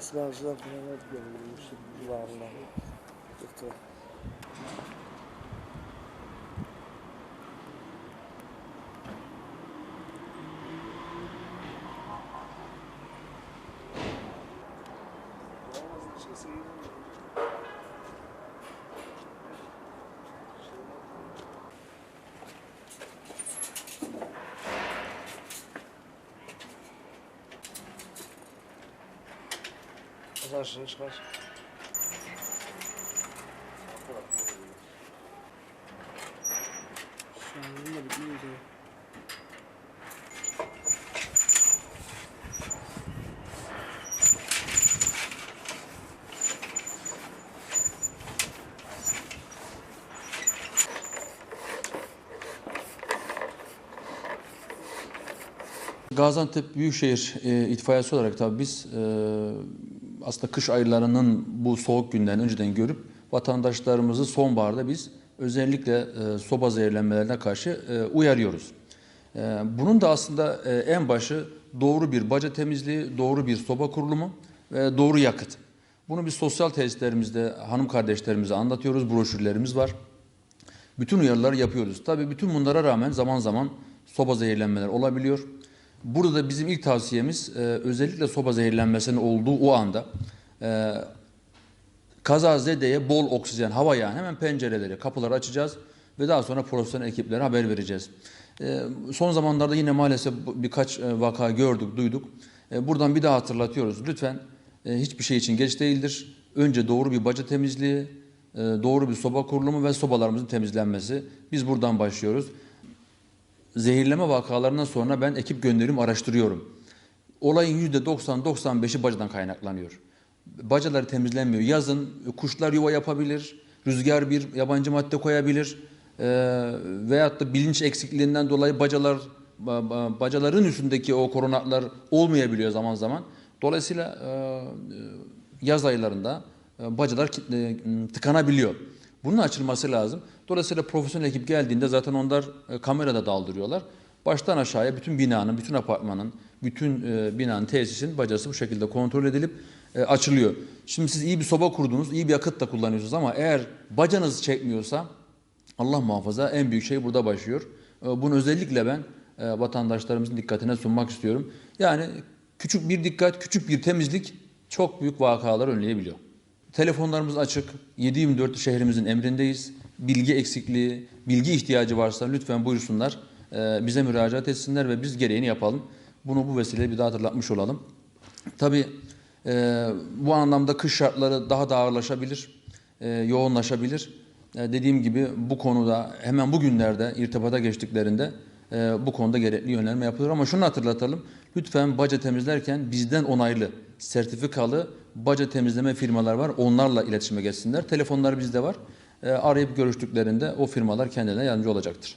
Resmi avcılar buna gömülmüş civarında. Yıktılar. Aşağı çıkar. Bitmiyor ya. Gaziantep Büyükşehir e, itfaiyesi olarak tabii biz e, aslında kış aylarının bu soğuk günden önceden görüp vatandaşlarımızı sonbaharda biz özellikle e, soba zehirlenmelerine karşı e, uyarıyoruz. E, bunun da aslında e, en başı doğru bir baca temizliği, doğru bir soba kurulumu ve doğru yakıt. Bunu biz sosyal tesislerimizde hanım kardeşlerimize anlatıyoruz, broşürlerimiz var. Bütün uyarıları yapıyoruz. Tabii bütün bunlara rağmen zaman zaman soba zehirlenmeler olabiliyor. Burada da bizim ilk tavsiyemiz e, özellikle soba zehirlenmesinin olduğu o anda e, kazazedeye bol oksijen hava yani hemen pencereleri, kapıları açacağız ve daha sonra profesyonel ekiplere haber vereceğiz. E, son zamanlarda yine maalesef birkaç e, vaka gördük, duyduk. E, buradan bir daha hatırlatıyoruz. Lütfen e, hiçbir şey için geç değildir. Önce doğru bir baca temizliği, e, doğru bir soba kurulumu ve sobalarımızın temizlenmesi. Biz buradan başlıyoruz. Zehirleme vakalarından sonra ben ekip gönderiyorum, araştırıyorum. Olayın %90-95'i bacadan kaynaklanıyor. Bacalar temizlenmiyor. Yazın kuşlar yuva yapabilir, rüzgar bir yabancı madde koyabilir e, veyahut da bilinç eksikliğinden dolayı bacalar ba- ba- bacaların üstündeki o korunaklar olmayabiliyor zaman zaman. Dolayısıyla yaz aylarında bacalar tıkanabiliyor. Bunun açılması lazım. Dolayısıyla profesyonel ekip geldiğinde zaten onlar e, kamerada daldırıyorlar. Baştan aşağıya bütün binanın, bütün apartmanın, bütün e, binanın, tesisin bacası bu şekilde kontrol edilip e, açılıyor. Şimdi siz iyi bir soba kurdunuz, iyi bir yakıt da kullanıyorsunuz ama eğer bacanız çekmiyorsa Allah muhafaza en büyük şey burada başlıyor. E, Bunu özellikle ben vatandaşlarımızın dikkatine sunmak istiyorum. Yani küçük bir dikkat, küçük bir temizlik çok büyük vakalar önleyebiliyor. Telefonlarımız açık. 7-24 şehrimizin emrindeyiz. Bilgi eksikliği, bilgi ihtiyacı varsa lütfen buyursunlar. Ee, bize müracaat etsinler ve biz gereğini yapalım. Bunu bu vesileyle bir daha hatırlatmış olalım. Tabii e, bu anlamda kış şartları daha da ağırlaşabilir, e, yoğunlaşabilir. E, dediğim gibi bu konuda hemen bugünlerde irtibata geçtiklerinde bu konuda gerekli yönelme yapılır. Ama şunu hatırlatalım. Lütfen baca temizlerken bizden onaylı, sertifikalı baca temizleme firmalar var. Onlarla iletişime geçsinler. Telefonlar bizde var. E, arayıp görüştüklerinde o firmalar kendilerine yardımcı olacaktır.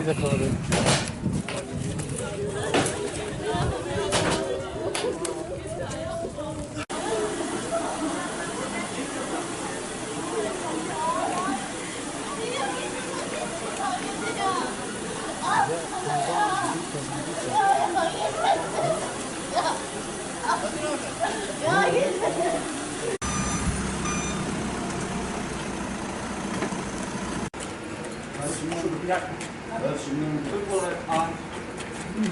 Bir de kalalım. Ya git. 你看，我去，推过来啊！嗯。